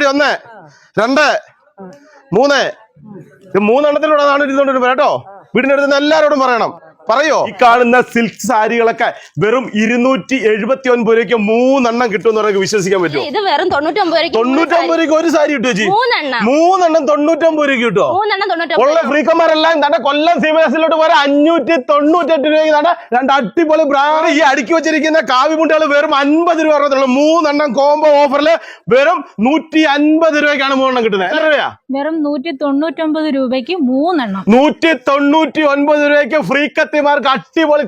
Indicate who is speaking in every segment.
Speaker 1: പിടി ഒന്ന് രണ്ട് മൂന്ന്. മൂന്നെണ്ണത്തിലൂടെ നാനൂറ്റി ഇരുന്നോണ്ടിരുന്നത് കേട്ടോ. വീടിനടുത്ത് എല്ലാവരോടും പറയണം. പറയോ? ഈ കാണുന്ന സിൽക്ക് സാരികളൊക്കെ വെറും ഇരുന്നൂറ്റി എഴുപത്തി ഒൻപത് രൂപയ്ക്ക് മൂന്നെണ്ണം കിട്ടും എന്ന് വിശ്വസിക്കാൻ പറ്റും
Speaker 2: ഇത് വെറും തൊണ്ണൂറ്റൊമ്പത് രൂപയ്ക്ക്
Speaker 1: തൊണ്ണൂറ്റൊമ്പത് രൂപയ്ക്ക് ഒരു സാരി കിട്ടും ചേച്ചി?
Speaker 2: മൂന്നെണ്ണം.
Speaker 1: മൂന്നെണ്ണം തൊണ്ണൂറ്റൊമ്പത് രൂപയ്ക്ക് കിട്ടുമോ
Speaker 2: മൂന്നെണ്ണം
Speaker 1: ഉള്ള ഫ്രീക്കന്മാരെല്ലാം തന്നെ കൊല്ലം സീമേസിലോട്ട് വരെ അഞ്ഞൂറ്റി തൊണ്ണൂറ്റെട്ട് രൂപയ്ക്ക് തന്നെ രണ്ട് അടിപൊളി ബ്രാൻഡ് ഈ അടുക്കി വെച്ചിരിക്കുന്ന കാവി മുണ്ടുകൾ വെറും അൻപത് രൂപ അറുപത്തുള്ളൂ മൂന്നെണ്ണം കോംബോ ഓഫറിൽ വെറും നൂറ്റി അൻപത് രൂപയ്ക്കാണ് മൂന്നെണ്ണം കിട്ടുന്നത്. എത്ര രൂപയാ?
Speaker 3: വെറും നൂറ്റി തൊണ്ണൂറ്റൊമ്പത് രൂപയ്ക്ക് മൂന്നെണ്ണം.
Speaker 1: നൂറ്റി തൊണ്ണൂറ്റി ഒൻപത് രൂപയ്ക്ക് ഫ്രീ കത്തിമാർക്ക് അടിപൊളി.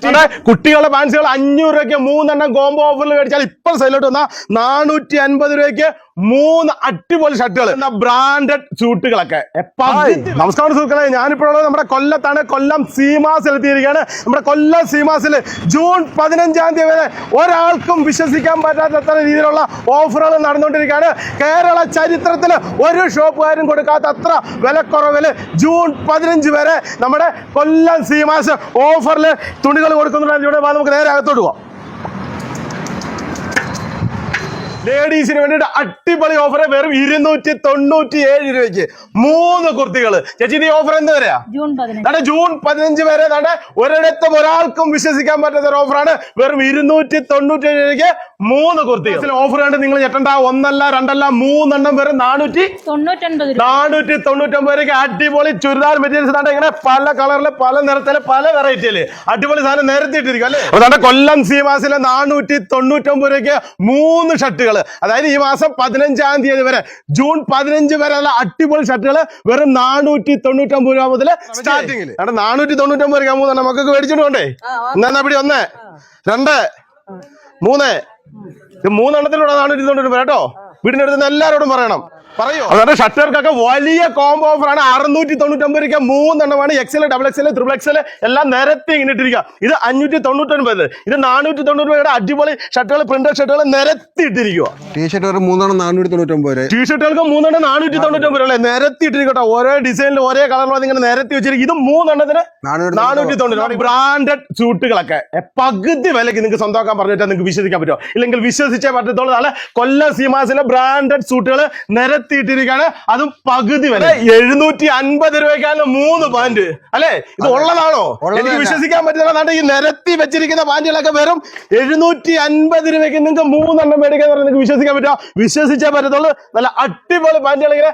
Speaker 1: കുട്ടികളുടെ പാൻസുകൾ അഞ്ഞൂറ് രൂപയ്ക്ക് മൂന്നെണ്ണം കോംബോ ഓഫറിൽ മേടിച്ചാൽ ഇപ്പൊ സൈലോട്ട് വന്നാൽ നാനൂറ്റി അൻപത് രൂപയ്ക്ക് മൂന്ന് അടിപൊളി ഷർട്ടുകൾ. ബ്രാൻഡഡ് സൂട്ടുകളൊക്കെ എപ്പാ? നമസ്കാരം സുഹൃത്തുക്കളെ. ഞാനിപ്പോഴുള്ളത് നമ്മുടെ കൊല്ലത്താണ്. കൊല്ലം സീമാസിൽ എത്തിയിരിക്കുകയാണ്. നമ്മുടെ കൊല്ലം സീമാസിൽ ജൂൺ പതിനഞ്ചാം തീയതി വരെ ഒരാൾക്കും വിശ്വസിക്കാൻ പറ്റാത്തത്ര രീതിയിലുള്ള ഓഫറുകൾ നടന്നുകൊണ്ടിരിക്കുകയാണ്. കേരള ചരിത്രത്തിൽ ഒരു ഷോപ്പുകാരും കൊടുക്കാത്ത അത്ര വിലക്കുറവിൽ ജൂൺ പതിനഞ്ച് വരെ നമ്മുടെ കൊല്ലം സീമാസ് ഓഫറിൽ തുണികൾ കൊടുക്കുന്നുണ്ട്. ഇവിടെ നമുക്ക് നേരെ അകത്തോട്ട് പോവാം. ലേഡീസിന് വേണ്ടിയിട്ട് അടിപൊളി ഓഫർ വെറും ഇരുന്നൂറ്റി തൊണ്ണൂറ്റി ഏഴ് രൂപയ്ക്ക് മൂന്ന് കുർത്തികൾ ചേച്ചി ഈ ഓഫർ എന്ത് വരെയാ നാടെ ജൂൺ പതിനഞ്ച് വരെ നമ്മുടെ ഒരിടത്തും ഒരാൾക്കും വിശ്വസിക്കാൻ പറ്റാത്ത ഒരു ഓഫറാണ് വെറും ഇരുന്നൂറ്റി തൊണ്ണൂറ്റി ഏഴ് രൂപയ്ക്ക് മൂന്ന് കുർത്തികൾ. ഓഫർ കണ്ട് നിങ്ങൾ ഞെട്ടണ്ട. ഒന്നല്ല രണ്ടല്ല മൂന്നെണ്ണം വെറും നാനൂറ്റി
Speaker 3: തൊണ്ണൂറ്റൊൻപത് രൂപ.
Speaker 1: നാനൂറ്റി തൊണ്ണൂറ്റൊമ്പത് രൂപയ്ക്ക് അടിപൊളി ചുരിദാർ മെറ്റീരിയൽസ് ആണ് ഇങ്ങനെ പല കളറിൽ പല നിറത്തിൽ പല വെറൈറ്റിയിൽ അടിപൊളി സാധനം നിരത്തിയിട്ടിരിക്കും അല്ലേ? അപ്പൊ നമ്മുടെ കൊല്ലം സീമാസിലെ നാനൂറ്റി തൊണ്ണൂറ്റൊമ്പത് രൂപയ്ക്ക് മൂന്ന് ഷർട്ടുകൾ അതായത് ഈ മാസം പതിനഞ്ചാം തീയതി വരെ ജൂൺ പതിനഞ്ച് വരെയുള്ള അടിപൊളി ഷർട്ടുകൾ വെറും നാനൂറ്റി തൊണ്ണൂറ്റൊമ്പത് രൂപ മുതൽ സ്റ്റാർട്ടിങ്ങിൽ അവിടെ നാനൂറ്റി തൊണ്ണൂറ്റൊമ്പത് രൂപ മൂന്ന് മക്കൾക്ക് മേടിച്ചിട്ട് കൊണ്ടേ എന്നാ പിടി ഒന്ന് രണ്ട് മൂന്ന്. ഇത് മൂന്നെണ്ണത്തിലൂടെ നാനൂറ്റി തൊണ്ണൂറ്റൊമ്പത് കേട്ടോ? വീടിനടുത്ത് എല്ലാവരോടും പറയണം. പറയോ? അതായത് ഷർട്ടുകൾക്കൊക്കെ വലിയ കോംബോ ഓഫർ ആണ്. അറുന്നൂറ്റി തൊണ്ണൂറ്റൊമ്പത് രൂപ മൂന്നെണ്ണമാണ് XL double XL triple XL എല്ലാം നിരത്തി ഇങ്ങനെട്ടിരിക്കുക ഇത് അഞ്ഞൂറ്റി തൊണ്ണൂറ്റൊൻപത് ഇത് നാനൂറ്റി തൊണ്ണൂറ് രൂപയുടെ അടിപൊളി ഷർട്ടുകൾ പ്രിന്റർ ഷർട്ടുകൾ നിരത്തി ഇട്ടിരിക്കുക
Speaker 4: ടീഷർട്ടുകൾ മൂന്നെണ്ണം നാനൂറ്റി തൊണ്ണൂറ്റൊമ്പത് ടീ
Speaker 1: ടീഷർട്ടുകൾക്ക് മൂന്നെണ്ണം നാനൂറ്റി തൊണ്ണൂറ്റൊമ്പത് രൂപ നിരത്തി ഇട്ടിരിക്കട്ടോ. ഓരോ ഡിസൈനിൽ ഒരേ കളറിലും ഇങ്ങനെ നിരത്തി വെച്ചിരിക്കും. ഇത് മൂന്നെണ്ണത്തിന്
Speaker 4: നാനൂറ്റി
Speaker 1: നാനൂറ്റി തൊണ്ണൂറ്. ബ്രാൻഡഡ് സൂട്ടുകളൊക്കെ എ, പകുതി വിലക്ക് നിങ്ങൾക്ക് സ്വന്തമാക്കാൻ പറഞ്ഞിട്ട് നിങ്ങൾക്ക് വിശ്വസിക്കാൻ പറ്റുമോ ഇല്ലെങ്കിൽ വിശ്വസിച്ചേ പറ്റത്തുള്ളൂ നാളെ കൊല്ലം സീമാസിലെ ബ്രാൻഡഡ് സൂട്ടുകൾ നിരത്തിയിട്ടിരിക്കുകയാണ്. അതും പകുതി വില. എഴുന്നൂറ്റി അൻപത് രൂപയ്ക്കാണ് മൂന്ന് പാന്റ് അല്ലെ? ഇത് ഉള്ളതാണോ?
Speaker 4: ഉള്ളത്
Speaker 1: എനിക്ക് വിശ്വസിക്കാൻ പറ്റുന്ന നാട്ടെ ഈ നിരത്തി വെച്ചിരിക്കുന്ന പാന്റുകളൊക്കെ വെറും എഴുന്നൂറ്റി അൻപത് രൂപയ്ക്ക് നിങ്ങൾക്ക് മൂന്നെണ്ണം മേടിക്കാൻ പറഞ്ഞാൽ നിങ്ങൾക്ക് വിശ്വസിക്കാൻ പറ്റുമോ വിശ്വസിച്ചേ പറ്റത്തുള്ളൂ. നല്ല അടിപൊളി പാന്റുകൾ ഇങ്ങനെ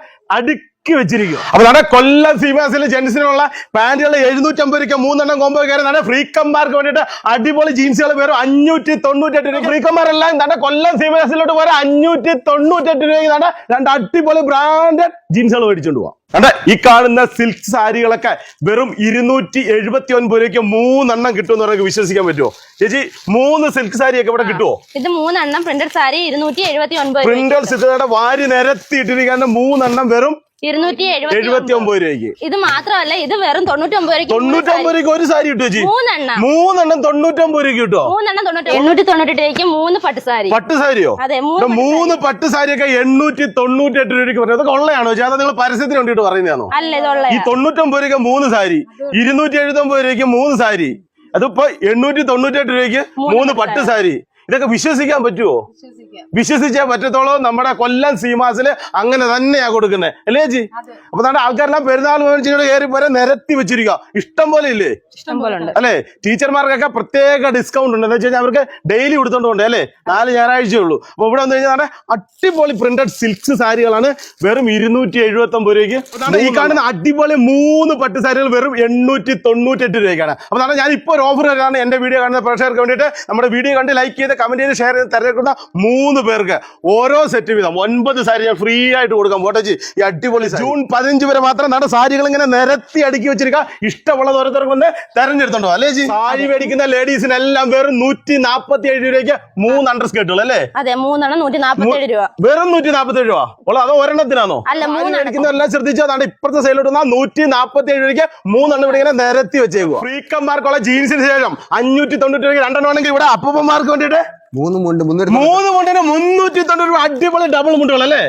Speaker 1: അടുക്കി വെച്ചിരിക്കും. അപ്പൊ നമ്മുടെ കൊല്ലം സീമാസിൽ ജെൻസിനുള്ള പാന്റുകൾ എഴുന്നൂറ്റമ്പത് രൂപ മൂന്നെണ്ണം കോമ്പോ കയറി നമ്മുടെ ഫ്രീക്കന്മാർക്ക് വേണ്ടിയിട്ട് അടിപൊളി ജീൻസുകൾ വെറും അഞ്ഞൂറ്റി തൊണ്ണൂറ്റെട്ട് രൂപ ഫ്രീക്കന്മാരെല്ലാം നമ്മുടെ കൊല്ലം സീമാസിലോട്ട് വേറെ അഞ്ഞൂറ്റി തൊണ്ണൂറ്റെട്ട് രൂപയ്ക്ക് നമ്മുടെ രണ്ട് അടിപൊളി ബ്രാൻഡഡ് ജീൻസുകൾ മേടിച്ചുകൊണ്ട് പോവാം. കണ്ട? ഈ കാണുന്ന സിൽക്ക് സാരികളൊക്കെ വെറും ഇരുന്നൂറ്റി എഴുപത്തി ഒൻപത് രൂപയ്ക്ക് മൂന്നെണ്ണം കിട്ടുമെന്ന് പറയുന്നത് വിശ്വസിക്കാൻ പറ്റുമോ? ചേച്ചി മൂന്ന് സിൽക്ക് സാരിയൊക്കെ ഇവിടെ കിട്ടുമോ
Speaker 2: ഇത് മൂന്നെണ്ണം പ്രിന്റഡ് സാരി ഇരുന്നൂറ്റി എഴുപത്തി ഒൻപത്
Speaker 1: പ്രിന്റഡ് സിൽക്ക് വാരി നിരത്തിയിട്ടിരിക്കുന്ന മൂന്നെണ്ണം വെറും
Speaker 2: ഇരുന്നൂറ്റി
Speaker 1: എഴുപത്തി ഒമ്പത് രൂപയ്ക്ക്.
Speaker 2: ഇത് മാത്രമല്ല ഇത് വെറും തൊണ്ണൂറ്റൊമ്പത് രൂപയ്ക്ക്
Speaker 1: തൊണ്ണൂറ്റൊമ്പത് രൂപയ്ക്ക് ഒരു സാരി ചേച്ചി.
Speaker 2: മൂന്നെണ്ണം.
Speaker 1: മൂന്നെണ്ണം തൊണ്ണൂറ്റൊമ്പത് രൂപയ്ക്ക് കിട്ടുമോ
Speaker 2: മൂന്നെണ്ണം തൊണ്ണൂറ്റി എണ്ണൂറ്റി തൊണ്ണൂറ്റെട്ട് രൂപയ്ക്ക് മൂന്ന് പട്ട് സാരി.
Speaker 1: പട്ട് സാരിയോ?
Speaker 2: അതെ മൂന്ന്
Speaker 1: പട്ട് സാരിയൊക്കെ എണ്ണൂറ്റി തൊണ്ണൂറ്റി എട്ട് രൂപയ്ക്ക് പറഞ്ഞു അതൊക്കെ ഉള്ളയാണോ ചേട്ടാ നിങ്ങൾ പരസ്യത്തിന് വേണ്ടിയിട്ട് പറയുന്നതാണോ?
Speaker 2: അല്ല ഇതുള്ള
Speaker 1: ഈ തൊണ്ണൂറ്റൊമ്പത് രൂപയ്ക്ക് മൂന്ന് സാരി ഇരുന്നൂറ്റി എഴുപത്തി ഒമ്പത് രൂപയ്ക്ക് മൂന്ന് സാരി. അതിപ്പോ എണ്ണൂറ്റി തൊണ്ണൂറ്റി എട്ട് രൂപയ്ക്ക് മൂന്ന് പട്ട് സാരി. ഇതൊക്കെ വിശ്വസിക്കാൻ പറ്റുമോ വിശ്വസിച്ചേ പറ്റത്തോളൂ? നമ്മുടെ കൊല്ലം സീമാസിൽ അങ്ങനെ തന്നെയാ കൊടുക്കുന്നത് അല്ലേ ചേച്ചി? അപ്പൊ നമ്മുടെ ആൾക്കാരെല്ലാം പെരുന്നാൾ മേടിച്ചിട്ട് കയറി പോരെ നിരത്തി വെച്ചിരിക്കുക. ഇഷ്ടം പോലെ ഇല്ലേ?
Speaker 2: അല്ലെ പോലെ ഉണ്ട്.
Speaker 1: അല്ലേ? ടീച്ചർമാർക്കൊക്കെ പ്രത്യേക ഡിസ്കൗണ്ട് ഉണ്ട്. എന്ന് വെച്ച് കഴിഞ്ഞാൽ അവർക്ക് ഡെയിലി കൊടുത്തോണ്ട് പോകണ്ടേ അല്ലേ? നാല് ഞായറാഴ്ചയേ ഉള്ളൂ. അപ്പൊ ഇവിടെ വന്നു കഴിഞ്ഞാൽ നമ്മുടെ അടിപൊളി പ്രിന്റഡ് സിൽക്ക് സാരികളാണ്. വെറും ഇരുന്നൂറ്റി എഴുപത്തി ഒമ്പത് രൂപയ്ക്ക് ഈ കാണുന്ന അടിപൊളി മൂന്ന് പട്ട് സാരികൾ വെറും എണ്ണൂറ്റി തൊണ്ണൂറ്റി എട്ട് രൂപയ്ക്കാണ്. അപ്പൊ നാളെ ഞാൻ ഇപ്പോൾ ഒരു ഓഫർ തരാണ് എന്റെ വീഡിയോ കാണുന്ന പ്രേക്ഷകർക്ക് വേണ്ടിയിട്ട്. നമ്മുടെ വീഡിയോ കണ്ട് ലൈക്ക് ചെയ്ത് കമന്റ് ചെയ്ത് ഷെയർ ചെയ്ത് തിരഞ്ഞെടുക്കുന്ന മൂന്ന് പേർക്ക് ഓരോ സെറ്റ് വീതം ഒൻപത് സാരി ഞാൻ ഫ്രീ ആയിട്ട് കൊടുക്കാം പോട്ടേജി ഈ അടിപൊളി സാരി. ജൂൺ പതിനഞ്ച് വരെ മാത്രം നമ്മുടെ സാരികൾ ഇങ്ങനെ നിരത്തി അടുക്കി വെച്ചിരിക്കുക. ഇഷ്ടമുള്ളത് ഓരോരുത്തർക്ക് ഒന്ന് തെരഞ്ഞെടുത്തുണ്ടോ അല്ലേ ജി? സാരി മേടിക്കുന്ന ലേഡീസിനെല്ലാം വെറും നൂറ്റി നാപ്പത്തി ഏഴ് രൂപയ്ക്ക് മൂന്ന് അണ്ടർ സ്കേർട്ടുകൾ അല്ലേ?
Speaker 2: അതെ മൂന്നെണ്ണം നൂറ്റി നാപ്പത്തി ഏഴ് രൂപ.
Speaker 1: വെറും നൂറ്റി നാപ്പത്തി ഏഴ് രൂപ. ഓളോ അതോ ഒരെണ്ണത്തിനാണോ. മേടിക്കുന്നതെല്ലാം ശ്രദ്ധിച്ചോ അതാണ് ഇപ്പുറത്തെ സൈഡിലോട്ട് നൂറ്റി നാപ്പത്തി ഏഴ് രൂപയ്ക്ക് മൂന്നെണ്ണം ഇവിടെ ഇങ്ങനെ നിരത്തി വെച്ചേക്കുക ഫ്രീക്കന്മാർക്കുള്ള ജീൻസിന് ശേഷം അഞ്ഞൂറ്റി തൊണ്ണൂറ്റി രൂപയ്ക്ക് രണ്ടെണ്ണം ആണെങ്കിൽ ഇവിടെ അപ്പൂപ്പന്മാർക്ക് വേണ്ടിയിട്ട്
Speaker 4: മൂന്ന് മുണ്ട്
Speaker 1: മൂന്ന് മുണ്ടിന് മുന്നൂറ്റി തൊണ്ണൂറ് രൂപ അടിപൊളി ഡബിൾ മുണ്ടുകൾ അല്ലേ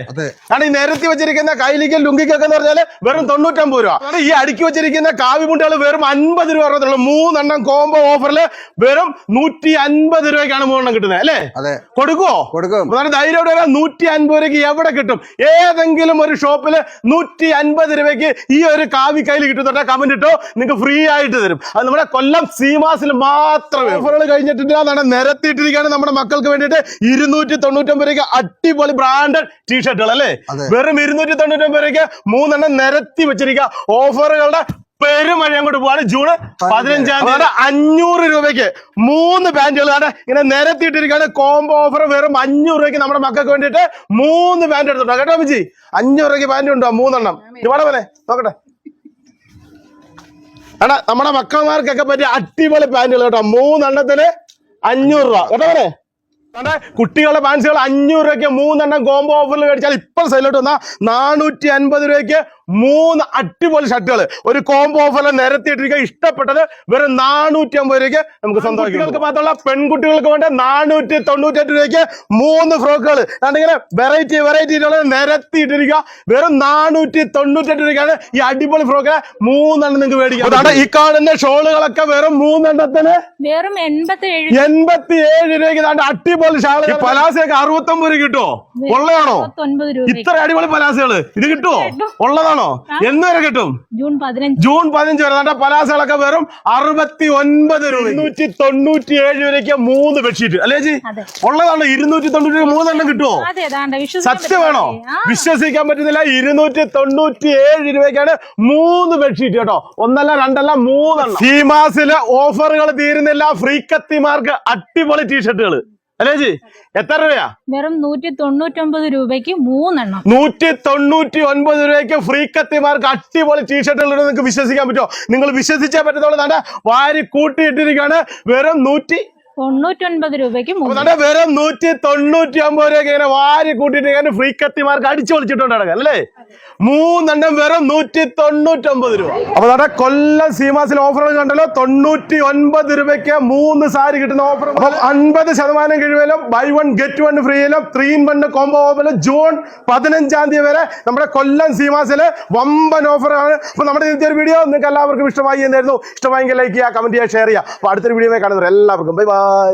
Speaker 1: കാരണം ഈ നിരത്തി വെച്ചിരിക്കുന്ന കൈലിക്കൽ ലുങ്കിക്കൊക്കെ എന്ന് പറഞ്ഞാൽ വെറും തൊണ്ണൂറ്റമ്പത് രൂപ. ഈ അടുക്കി വെച്ചിരിക്കുന്ന കാവി മുണ്ടുകൾ വെറും അൻപത് രൂപ ഉള്ളൂ. മൂന്നെണ്ണം കോംബോ ഓഫറിൽ വെറും നൂറ്റി അൻപത് രൂപയ്ക്കാണ് മൂന്നെണ്ണം കിട്ടുന്നത് അല്ലേ?
Speaker 4: അതെ.
Speaker 1: കൊടുക്കുവോ?
Speaker 4: കൊടുക്കും.
Speaker 1: അതാണ് ധൈര്യമായിട്ട് വരാം നൂറ്റി അൻപത് രൂപയ്ക്ക് എവിടെ കിട്ടും? ഏതെങ്കിലും ഒരു ഷോപ്പിൽ നൂറ്റി അൻപത് രൂപയ്ക്ക് ഈ ഒരു കാവി കയ്യിൽ കിട്ടുന്നുണ്ട് കമന്റ് ഇട്ടോ നിങ്ങൾക്ക് ഫ്രീ ആയിട്ട് തരും. അത് നമ്മുടെ കൊല്ലം സീമാസിൽ മാത്രമേ ഓഫറുകൾ കഴിഞ്ഞിട്ടില്ല എന്നാണ് നിരത്തിയിട്ടിരിക്കുകയാണ് നമ്മുടെ മക്കൾക്ക് വേണ്ടിയിട്ട് ഇരുന്നൂറ്റി തൊണ്ണൂറ്റൊമ്പത് രൂപയ്ക്ക് അടിപൊളി ബ്രാൻഡഡ് ടീഷർട്ടുകൾ അല്ലേ. വെറും ഇരുന്നൂറ്റി തൊണ്ണൂറ്റൊമ്പത് രൂപയ്ക്ക് മൂന്നെണ്ണം നിരത്തി വെച്ചിരിക്കുക. ഓഫറുകളുടെ പെരുമഴ അങ്ങോട്ട് പോവാണ്. ജൂൺ പതിനഞ്ചാം തീയതി. അഞ്ഞൂറ് രൂപയ്ക്ക് മൂന്ന് പാന്റുകളാണ് ആണ്. ഇങ്ങനെ നിരത്തിയിട്ടിരിക്കുകയാണ്. കോംബോ ഓഫർ വെറും അഞ്ഞൂറ് രൂപയ്ക്ക് നമ്മുടെ മക്കൾക്ക് വേണ്ടിയിട്ട് മൂന്ന് പാന്റ് എടുത്തിട്ടോ കേട്ടോ അമ്മച്ചി? അഞ്ഞൂറ് രൂപയ്ക്ക് പാന്റ് ഉണ്ടോ? മൂന്നെണ്ണം. ഇവിടെ പോലെ. നോക്കട്ടെ. എടാ നമ്മുടെ മക്കന്മാർക്കൊക്കെ പറ്റിയ അടിപൊളി പാന്റുകൾ കേട്ടോ. മൂന്നെണ്ണത്തിന് അഞ്ഞൂറ് രൂപ. കേട്ടോ കണ്ടേ? കുട്ടികളുടെ പാൻസുകൾ അഞ്ഞൂറ് രൂപയ്ക്ക് മൂന്നെണ്ണം കോംബോ ഓഫറിൽ മേടിച്ചാൽ ഇപ്പം സൈലോട്ട് വന്നാൽ നാനൂറ്റി അൻപത് രൂപയ്ക്ക് മൂന്ന് അടിപൊളി ഷർട്ടുകൾ ഒരു കോംബോ ഓഫറിൽ നിരത്തിയിട്ടിരിക്കുക ഇഷ്ടപ്പെട്ടത് വെറും നാനൂറ്റി അമ്പത് രൂപയ്ക്ക് നമുക്ക് സ്വന്തം കുട്ടികൾക്ക് മാത്രമല്ല പെൺകുട്ടികൾക്ക് വേണ്ട നാനൂറ്റി തൊണ്ണൂറ്റെട്ട് രൂപയ്ക്ക് മൂന്ന് ഫ്രോക്കുകൾ അതിങ്ങനെ വെറൈറ്റി വെറൈറ്റി നിരത്തിയിട്ടിരിക്കുക വെറും നാനൂറ്റി തൊണ്ണൂറ്റെട്ട് രൂപയ്ക്കാണ് ഈ അടിപൊളി ഫ്രോക്ക്. മൂന്നെണ്ണം നിങ്ങൾക്ക് മേടിക്കാം. അതാണ് ഈ കാണുന്ന ഷോളുകളൊക്കെ വെറും മൂന്നെണ്ണത്തിന്
Speaker 3: വെറും എൺപത്തി ഏഴ്
Speaker 1: എൺപത്തി ഏഴ് രൂപയ്ക്ക് അടിപൊളി ഷാൾ പലാസയൊക്കെ അറുപത്തി ഒമ്പത് രൂപ കിട്ടുമോ ഉള്ളതാണോ? ഇത്ര അടിപൊളി പലാസകൾ. ഇത് കിട്ടുമോ ഉള്ളതാണോ? എന്ന് വരെ കിട്ടും?
Speaker 3: ജൂൺ പതിനഞ്ച്.
Speaker 1: ജൂൺ പതിനഞ്ച് വരെ. നല്ല പലാസകളൊക്കെ വെറും അറുപത്തി ഒൻപത് രൂപ. ഇരുന്നൂറ്റി തൊണ്ണൂറ്റി ഏഴ് രൂപയ്ക്ക് മൂന്ന് ബെഡ്ഷീറ്റ് അല്ലേ ജി
Speaker 3: അതെ.
Speaker 1: ഉള്ളതാണോ ഇരുന്നൂറ്റി തൊണ്ണൂറ്റി മൂന്നെണ്ണം കിട്ടുമോ
Speaker 3: അതെ വേണോ വിശ്വസിക്കാൻ
Speaker 1: സത്യമാണോ വിശ്വസിക്കാൻ പറ്റുന്നില്ല. ഇരുന്നൂറ്റി തൊണ്ണൂറ്റി ഏഴ് രൂപയ്ക്കാണ് മൂന്ന് ബെഡ്ഷീറ്റ് കേട്ടോ. ഒന്നല്ല രണ്ടല്ല മൂന്നെണ്ണം. സീമാസിലെ ഓഫറുകൾ തീരുന്നില്ല. ഫ്രീക്കത്തിമാർക്ക് അടിപൊളി ടീഷർട്ടുകൾ അല്ലേ ജി എത്ര രൂപയാ?
Speaker 3: വെറും നൂറ്റി തൊണ്ണൂറ്റൊമ്പത് രൂപയ്ക്ക് മൂന്നെണ്ണം.
Speaker 1: നൂറ്റി തൊണ്ണൂറ്റി ഒൻപത് രൂപയ്ക്ക് ഫ്രീക്കത്തിമാർക്ക് അടിപൊളി ടീഷർട്ടുകൾ നിങ്ങൾക്ക് വിശ്വസിക്കാൻ പറ്റുമോ? നിങ്ങൾ വിശ്വസിച്ചേ പറ്റത്തുള്ളൂ. നല്ല വാരി കൂട്ടിയിട്ടിരിക്കുകയാണ്. വെറും നൂറ്റി
Speaker 3: തൊണ്ണൂറ്റൊൻപത് രൂപയ്ക്ക്
Speaker 1: വെറും നൂറ്റി തൊണ്ണൂറ്റി ഒമ്പത് രൂപയ്ക്ക് ഇങ്ങനെ വാരി ഇങ്ങനെ ഫ്രീ കത്തിമാർക്ക് അടിച്ചു പൊളിച്ചിട്ടുണ്ട് നടക്കുക അല്ലേ? മൂന്നെണ്ണം വെറും നൂറ്റി തൊണ്ണൂറ്റൊമ്പത് രൂപ. അപ്പൊ നമ്മുടെ കൊല്ലം സീമാസിൽ ഓഫറുകൾ കണ്ടല്ലോ തൊണ്ണൂറ്റി ഒൻപത് രൂപയ്ക്ക് മൂന്ന് സാരി കിട്ടുന്ന ഓഫർ അപ്പം അൻപത് ശതമാനം കിഴിവിലും ബൈ വൺ ഗെറ്റ് വൺ ഫ്രീയിലും ത്രീ ഇൻ വൺ കോംബോ ഓഫറിലും ജൂൺ പതിനഞ്ചാം തീയതി വരെ നമ്മുടെ കൊല്ലം സീമാസിൽ വമ്പൻ ഓഫറാണ് അപ്പൊ നമ്മുടെ ഇന്നത്തെ വീഡിയോ നിങ്ങൾക്ക് എല്ലാവർക്കും ഇഷ്ടമായി എന്നായിരുന്നു ഇഷ്ടമായെങ്കിൽ ലൈക്ക് ചെയ്യുക കമന്റ് ചെയ്യുക ഷെയർ ചെയ്യുക. അപ്പൊ അടുത്തൊരു വീഡിയോ കാണുന്നവർ എല്ലാവർക്കും. Bye bye Bye.